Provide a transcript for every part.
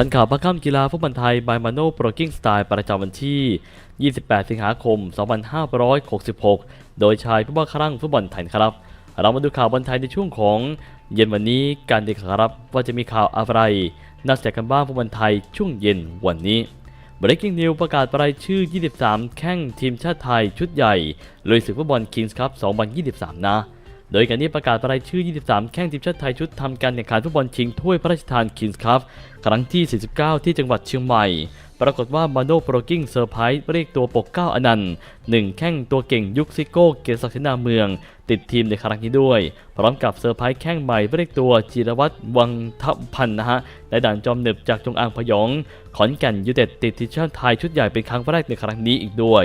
ทันข่าวพักค่ำกีฬาฟุตบอลไทยบายมาโนโปรกิ้งสไตล์ประจำวันที่ 28 สิงหาคม 2566 โดยชายผู้ว่าครั่งฟุตบอลไทยครับ เรามาดูข่าวบอลไทยในช่วงของเย็นวันนี้การเดีครับว่าจะมีข่าวอะไรน่าสนใจกันบ้างฟุตบอลไทยช่วงเย็นวันนี้ Breaking News ประกาศรายชื่อ 23 แข้งทีมชาติไทยชุดใหญ่ลุยศึกฟุตบอลคิงส์คัพ2023 นะ โดยการนี้ประกาศรายชื่อ 23 แข้งทีมชาติไทยชุดทำการแข่งขันฟุตบอลชิงถ้วยพระราชทานคิงส์คัพครั้งที่ 49 ที่จังหวัดเชียงใหม่ ปรากฏว่ามาโนโปรกิ้งเซอร์ไพรส์เรียกตัวปกเก้าอนันต์หนึ่งแข้งตัวเก่งยุคซิโก้เกียรติศักดิ์นาเมือง ติดทีมในครั้งนี้ด้วย พร้อมกับเซอร์ไพรส์แข้งใหม่เรียกตัวจิรวัตรวังทัพพันธ์นะฮะในด่านจอมหนึบจากจงอางพยอง ขอนแก่นยูเต็ดติดทีมชาติไทยชุดใหญ่เป็นครั้งแรกในครั้งนี้อีกด้วย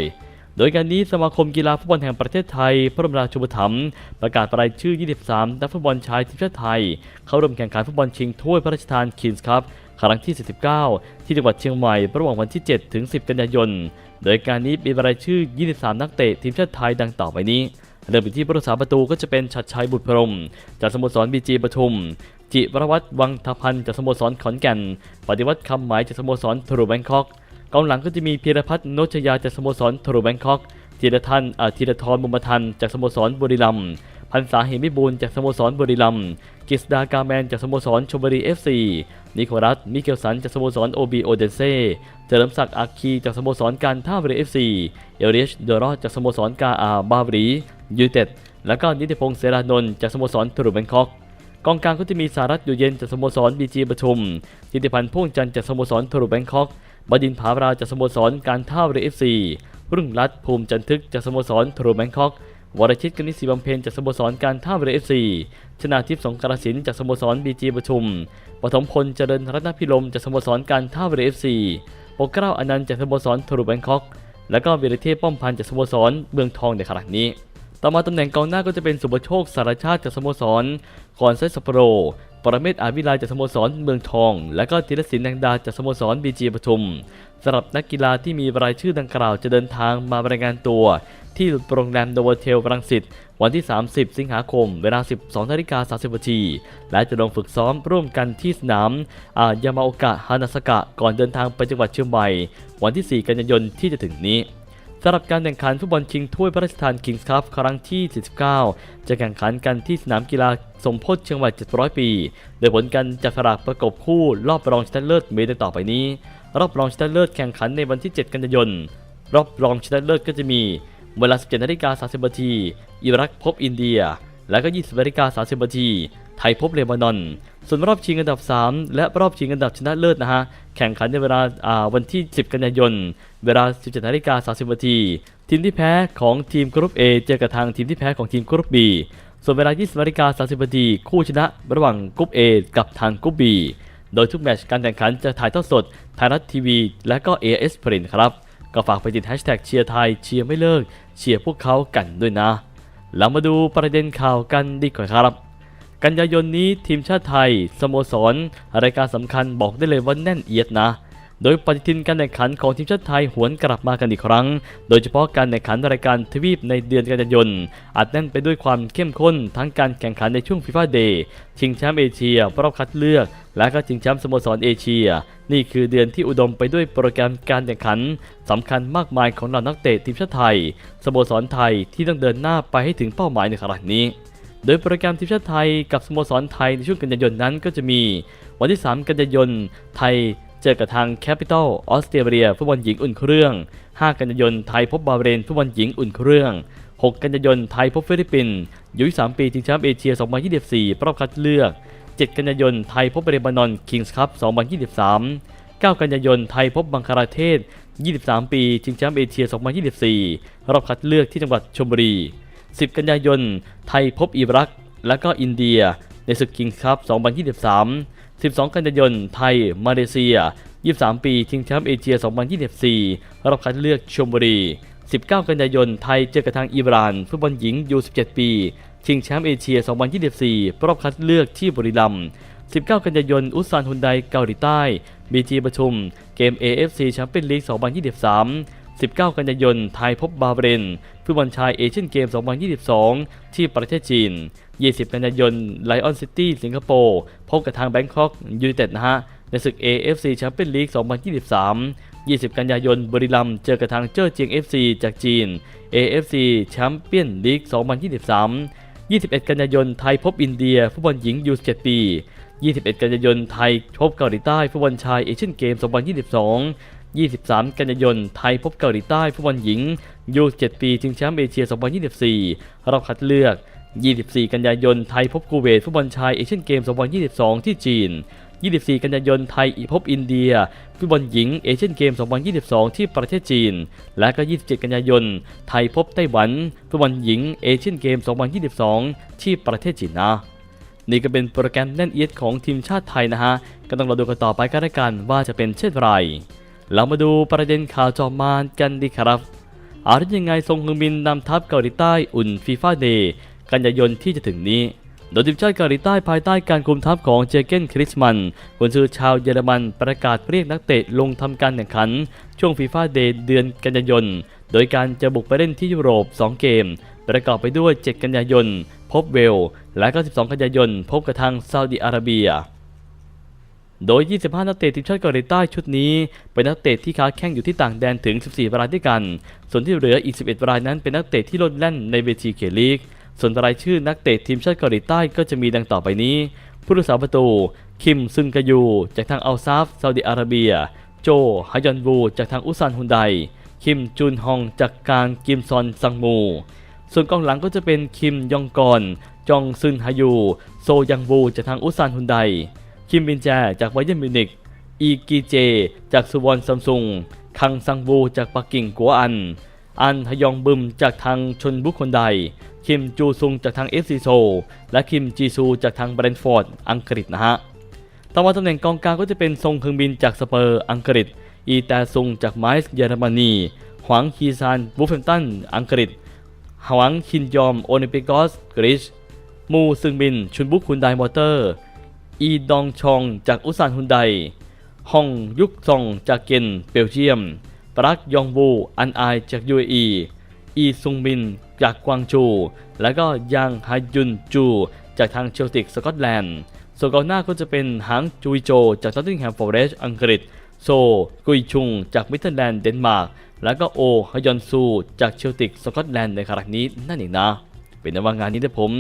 โดยการนี้สมาคมกีฬาฟุตบอลแห่งประเทศไทย พระบรมราชูปถัมภ์ประกาศรายชื่อ 23 นักฟุตบอลชายทีมชาติไทย เข้าร่วมแข่งขันฟุตบอลชิงถ้วยพระราชทานคิงส์คัพครั้งที่ 49 ที่จังหวัดเชียงใหม่ระหว่างวันที่ 7 ถึง 10 กันยายน โดยการนี้มีรายชื่อ 23 นักเตะทีมชาติไทยดังต่อไปนี้ เริ่มที่ผู้รักษาประตูก็จะเป็นชัดชัยบุตรพรม จากสโมสรบีจีปทุม จิรวัตรวังทพันธ์จากสโมสรขอนแก่น ปฏิวัติคำหมายจากสโมสรทรูแบงคอก กองหลังก็จะมีพีรพัฒน์โนชยาจากสโมสรทรูแบงคอกธีรทันอาธีรทรมุมทันจากสโมสรบุรีรัมย์พันษาเหมิบูลจากสโมสรบุรีรัมย์กฤษดากาแมนจากสโมสรชลบุรีเอฟซีนิโคลัสมิเกลสันจากสโมสรโอบีโอเดนเซ่เฉลิมศักดิ์อาคีจากสโมสรการท่าเรือเอฟซีเอเรียชเดอรอจากสโมสรกาอาบาบรียูเต็ดแล้วก็นิติพงษ์เสรานนท์จากสโมสรทรูแบงคอกกองกลางก็จะมีสารัตอยู่เย็นจากสโมสรบีจีปทุมทิติพันธ์พ่วงจันทร์จากสโมสรทรูแบงคอก บดินผาราจากสโมสรการท่าเรือเอฟซีรุ่งรัตภูมิจันทึกจากสโมสรทรูแบงคอกวรชิตกนิษฐ์ศรีบำเพ็ญจากสโมสรการท่าเรือเอฟซีชนาทิพย์สงกรสินจากสโมสรบีจีปทุม ปฐมพลเจริญรัตนพิรมจากสโมสรการท่าเรือเอฟซีปกเกล้าอนันต์จากสโมสรทรูแบงคอก แล้วก็วีรเทพป้อมพันธ์จากสโมสรเมืองทองในขณะนี้ ต่อมาตำแหน่งกองหน้าก็จะเป็นสุภโชคสารชาติจากสโมสรคอนไซสโปโร ปรเมศอาวิไลจากสโมสรเมืองทอง และก็ธีรศิลป์แดงดาจากสโมสรบีจีปทุมสำหรับนักกีฬาที่มีรายชื่อดังกล่าวจะเดินทางมารายงานตัว ที่โรงแรมโนโวเทลรังสิตวันที่ 30 สิงหาคม เวลา 12นาฬิกา30นาทีและจะลงฝึกซ้อมร่วมกันที่สนามอายามาโอกะฮานาสกะก่อนเดินทางไปจังหวัดเชียงใหม่วันที่ 4 กันยายนที่จะถึงนี้ สำหรับการแข่งขันฟุตบอลชิงถ้วยพระราชทานคิงส์คัพครั้งที่ 49 จะแข่งขันกันที่สนามกีฬาสมโพธิเชียงใหม่ 700 ปี โดยผลการจับสลากประกบคู่รอบรองชนะเลิศมีดังต่อไปนี้ รอบรองชนะเลิศแข่งขันในวันที่ 7 กันยายน รอบรองชนะเลิศก็จะมี เวลา 17นาฬิกา30นาทีอิรักพบอินเดีย แล้วก็ 20นาฬิกา30นาทีไทยพบเลบานอน ส่วนรอบชิงอันดับ 3 และรอบชิงอันดับชนะเลิศนะฮะ แข่งขันในเวลาาวันที่ 10 กันยายน เวลา 17นาฬิกา30นาที ทีมที่แพ้ของทีมกรุ๊ป A เจอกับทางทีมที่แพ้ของทีมกรุ๊ป B ส่วนเวลา 20นาฬิกา30นาที คู่ชนะระหว่างกรุ๊ป A กับทางกรุ๊ป B โดยทุกแมตช์การแข่งขันจะถ่ายทอดสดไทยรัฐทีวี และก็ AS Print ครับ ก็ฝากไปติดแฮชแท็กเชียร์ไทยเชียร์ไม่เลิก เชียร์พวกเขากันด้วยนะเรามาดูประเด็นข่าวกันดีกว่าครับ กันยายนนี้ทีมชาติไทย สโมสรรายการสำคัญบอกได้เลยว่าแน่นเอียดนะ โดยปฏิทินการแข่งขันของทีมชาติไทยหวนกลับมากันอีกครั้ง โดยเฉพาะการแข่งขันรายการทวีปในเดือนกันยายนอาจแน่นไปด้วยความเข้มข้นทั้งการแข่งขันในช่วงฟีฟ่าเดย์ชิงแชมป์เอเชียรอบคัดเลือก และก็ชิงแชมป์สโมสรเอเชีย นี่คือเดือนที่อุดมไปด้วยโปรแกรมการแข่งขันสำคัญมากมายของเหล่านักเตะทีมชาติไทย สโมสรไทยที่ต้องเดินหน้าไปให้ถึงเป้าหมายในครั้งนี้ โดยโปรแกรมทีมชาติไทยกับสโมสรไทยในช่วงกันยายนนั้นก็จะมี วันที่ 3 กันยายนไทยเจอกับทางแคปิตอลออสเตรเลียฟุตบอลหญิงอุ่นเครื่อง 5 กันยายนไทยพบบาเรนฟุตบอลหญิงอุ่นเครื่อง 6 กันยายนไทยพบฟิลิปปินส์อายุ3ปีชิงแชมป์เอเชีย 2024 รอบคัดเลือก 7 กันยายนไทยพบเลบานอนคิงส์คัพ 2023 9 กันยายนไทยพบบังคลาเทศ 23 ปีชิงแชมป์เอเชีย 2024 รอบคัดเลือกที่จังหวัดชลบุรี 10 กันยายน ไทยพบอิรัก และก็อินเดีย ในศึกคิงส์คัพ 2023 12 กันยายน ไทย มาเลเซีย 23 ปีชิงแชมป์เอเชีย 2024รอบคัดเลือกชลบุรี 19 กันยายน ไทยเจอกับทางอิหร่านฟุตบอลหญิงยู17 ปี ชิงแชมป์เอเชีย 2024 รอบคัดเลือกที่บุรีรัมย์ 19 กันยายน อุซานฮุนไดเกาหลีใต้บีจีประชุม เกม AFC แชมเปี้ยนลีก 2023 19 กันยายน ไทยพบบาห์เรนฟุตบอลชายเอเชียนเกม 2022 ที่ประเทศจีน 20 กันยายน ไลออนซิตี้ สิงคโปร์ พบกับทางแบงคอกยูไนเต็ดนะฮะ ในศึก AFC แชมเปี้ยนลีก 2023 20 กันยายน บรีรัม เจอกับทางเจ้อเจียง FC จากจีน AFC แชมเปี้ยนลีก 2023 21 กันยายน ไทยพบอินเดียฟุตบอลหญิงยู17ปี 21 กันยายน ไทยพบเกาหลีใต้ฟุตบอลชายเอเชียนเกม 2022 23 กันยายน ไทยพบเกาหลีใต้ฟุตบอลหญิงยู7ปีชิงแชมป์เอเชีย 2024 รอบคัดเลือก 24 กันยายน ไทยพบคูเวตฟุตบอลชายเอเชียนเกม 2022 ที่จีน 24 กันยายน ไทยพบอินเดีย ฟุตบอลหญิงเอเชียนเกม 2022 ที่ประเทศจีน และก็ 27 กันยายน ไทยพบไต้หวัน ฟุตบอลหญิงเอเชียนเกม 2022 ที่ประเทศจีนนะนี่ก็เป็นโปรแกรมแน่นเอียดของทีมชาติไทยนะฮะ ก็ต้องรอดูกันต่อไปกันล้วกันว่าจะเป็นเช่นไร เรามาดูประเด็นข่าวจอมานกันดีครับอาทิยังไงทรงฮึงมินนำทัพเกาหลีใต้อุ่นฟีฟ่าเดย์กันยายนที่จะถึงนี้ โดยทีมชาติเกาหลีใต้ภายใต้การคุมทัพของเจเกนคริสมันคนชื่อชาวเยอรมันประกาศเรียกนักเตะลงทำการแข่งขัน ช่วงฟีฟ่าเดย์เดือนกันยายน โดยการจะบุกไปเล่นที่ยุโรป 2 เกม ประกอบไปด้วย 7 กันยายน พบเวล และก็12 กันยายน พบกับทางซาอุดิอาระเบีย โดย 25 นักเตะทีมชาติเกาหลีใต้ชุดนี้ เป็นนักเตะที่ค้าแข่งอยู่ที่ต่างแดนถึง 14 รายด้วยกัน ส่วนที่เหลืออีก 11 รายนั้นเป็นนักเตะที่ลดแล่นในเวทีเคลีก ส่วนรายชื่อนักเตะทีมชาติเกาหลีใต้ก็จะมีดังต่อไปนี้ ผู้รักษาประตู คิมซึงกยู จากทางอัลซาฟซาอุดิอาระเบีย โจฮยอนวูจากทางอุซานฮุนได คิมจุนฮองจากกางกิมซอนซังมู ส่วนกองหลังก็จะเป็นคิมยองกอน จองซึนฮายู โซยังวูจากทางอุซานฮุนได คิมบินแจจากไบเยร์นมิวนิกอีกีเจ จากสุวรรณซัมซุง คังซังวูจากปักกิ่งกัวอัน อันฮยองบึมจากทางชนบุคคลใด คิมจูซุงจากทางเอฟซีโซ และคิมจีซูจากทางแบรนท์ฟอร์ด อังกฤษนะฮะ ต่อมาตำแหน่งกองกลางก็จะเป็นทรงเพึงบินจากสเปอร์ อังกฤษ อีแตซุงจากไมซ์เยอรมนี หวังคีซานบูฟเฟมตัน อังกฤษ หวังคินยอม โอลิมปิกอสกรีซมูซึงบิน ชุนบุกคุนไดมอเตอร์ อีดองชองจากอุซานฮุนไดฮองยุกซองจากเกนเบลเยียม ปรักยองวูอันไอจาก UAE อีซุงบินจากกวางจู และก็ยังฮายุนจู จากทางเชลติกสกอตแลนด์ส่วนกองหน้าก็จะเป็นหางจุยโจ จากนอตติงแฮมฟอเรสต์อังกฤษ โซ กุยชุง จากมิดเดิลแลนด์เดนมาร์ก แล้วก็โอฮยอนซู จากเชลติกสกอตแลนด์ในครั้งนี้นั่นเองนะ เป็นในว่างานนี้นะผม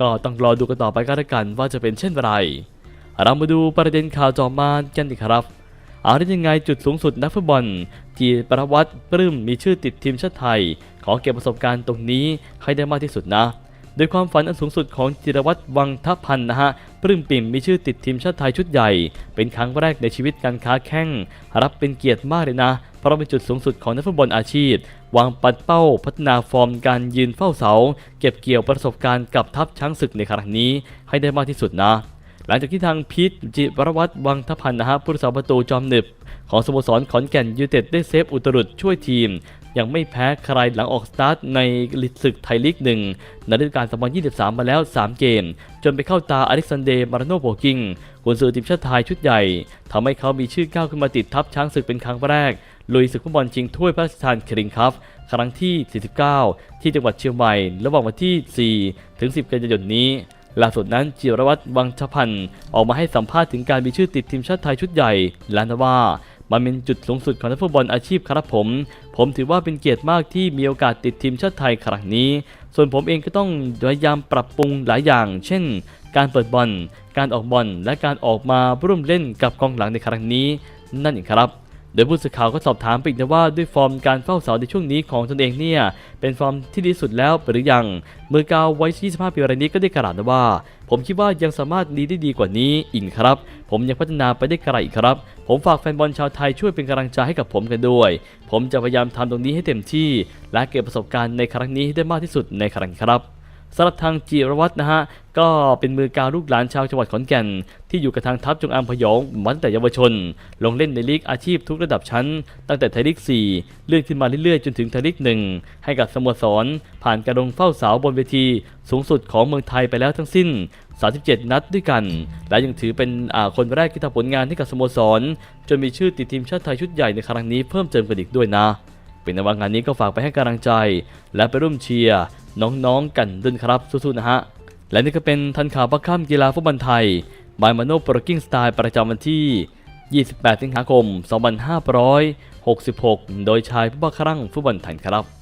ก็ต้องรอดูกันต่อไปก็แล้วกันว่าจะเป็นเช่นไร เรามาดูประเด็นข่าวจอมานกันดีครับอาได้ยังไงจุดสูงสุดนักฟุตบอลจีประวัติปลื้มมีชื่อติดทีมชาติไทย ขอเก็บประสบการณ์ตรงนี้ให้ได้มากที่สุดนะโดยความฝันอันสูงสุดของจิรวัตรวังทพันธ์นะฮะปลื้มปิ่มมีชื่อติดทีมชาติไทยชุดใหญ่ เป็นครั้งแรกในชีวิตการค้าแข่งรับเป็นเกียรติมากเลยนะ เพราะเป็นจุดสูงสุดของนักฟุตบอลอาชีพ วางปัดเป้า พัฒนาฟอร์มการยืนเฝ้าเสา เก็บเกี่ยวประสบการณ์กับทัพช้างศึกในครั้งนี้ให้ได้มากที่สุดนะ หลังจากที่ทางพีทจิรวัตรวังทพันธ์นะฮะผู้รักษาประตูจอมหนึบ ของสโมสรขอนแก่นยูเต็ดได้เซฟอุตรุดช่วยทีม ยังไม่แพ้ใครหลังออกสตาร์ทในลีกศึกไทยลีกหนึ่งในฤดูกาล2023 มาแล้ว 3 เกม จนไปเข้าตาอเล็กซานเดร์มาราโนโบกิงกุนซือทีมชาติไทยชุดใหญ่ทำให้เขามีชื่อก้าวขึ้นมาติดทัพช้างศึกเป็นครั้งแรกลุยศึกฟุตบอลชิงถ้วยพระราชทานคิริงคัพครั้งที่ 49 ที่จังหวัดเชียงใหม่ ระหว่างวันที่ 4 ถึง 10 กันยายนนี้ ล่าสุดนั้นจิรวัตรวังชพันธ์ออกมาให้สัมภาษณ์ถึงการมีชื่อติดทีมชาติไทยชุดใหญ่และนว่ามันเป็นจุดสูงสุดของนักฟุตบอลอาชีพครับผม ผมถือว่าเป็นเกียรติมากที่มีโอกาสติดทีมชาติไทยครั้งนี้ ส่วนผมเองก็ต้องพยายามปรับปรุงหลายอย่าง เช่น การเปิดบอล การออกบอล และการออกมาร่วมเล่นกับกองหลังในครั้งนี้ นั่นเองครับ โดยผู้สื่อข่าวก็สอบถามไปอีกนะว่าด้วยฟอร์มการเฝ้าเสาในช่วงนี้ของตนเองเนี่ยเป็นฟอร์มที่ดีสุดแล้วหรือยัง เมื่อกาวไว้ที่25ปีรายนี้ก็ได้กล่าวนะว่า ผมคิดว่ายังสามารถดีได้ดีกว่านี้อีกครับ ผมยังพัฒนาไปได้ไกลอีกครับ ผมฝากแฟนบอลชาวไทยช่วยเป็นกำลังใจให้กับผมกันด้วย ผมจะพยายามทำตรงนี้ให้เต็มที่ และเก็บประสบการณ์ในครั้งนี้ให้ได้มากที่สุดในครั้งครับ สำหรับทางจิรวัตรนะฮะก็เป็นมือกาวลูกหลานชาวจังหวัดขอนแก่น ที่อยู่กับทางทัพจงอางพยองมาตั้งแต่เยาวชน ลงเล่นในลีกอาชีพทุกระดับชั้น ตั้งแต่ไทยลีก 4 เลื่อนขึ้นมาเรื่อยๆ จนถึงไทยลีก 1 ให้กับสโมสร ผ่านการลงเฝ้าเสาบนเวที สูงสุดของเมืองไทยไปแล้วทั้งสิ้น 37 นัดด้วยกัน และยังถือเป็นคนแรกที่ทำผลงานให้กับสโมสร จนมีชื่อติดทีมชาติไทยชุดใหญ่ในครั้งนี้เพิ่มเติมกันอีกด้วยนะ เป็นในว่างานนี้ก็ฝากไปให้กำลังใจ และไปร่วมเชียร์ น้องๆกันด้วยนครับสู้ๆนะฮะ และนี่ก็เป็นทันข่าวประค่ำกีฬาฟุตบอลไทยบายมโนโปรกิ้งสไตล์ประจำวันที่ 28 สิงหาคม 2566 โดยชายผู้บ้าครั่งฟุตบอลไทยครับ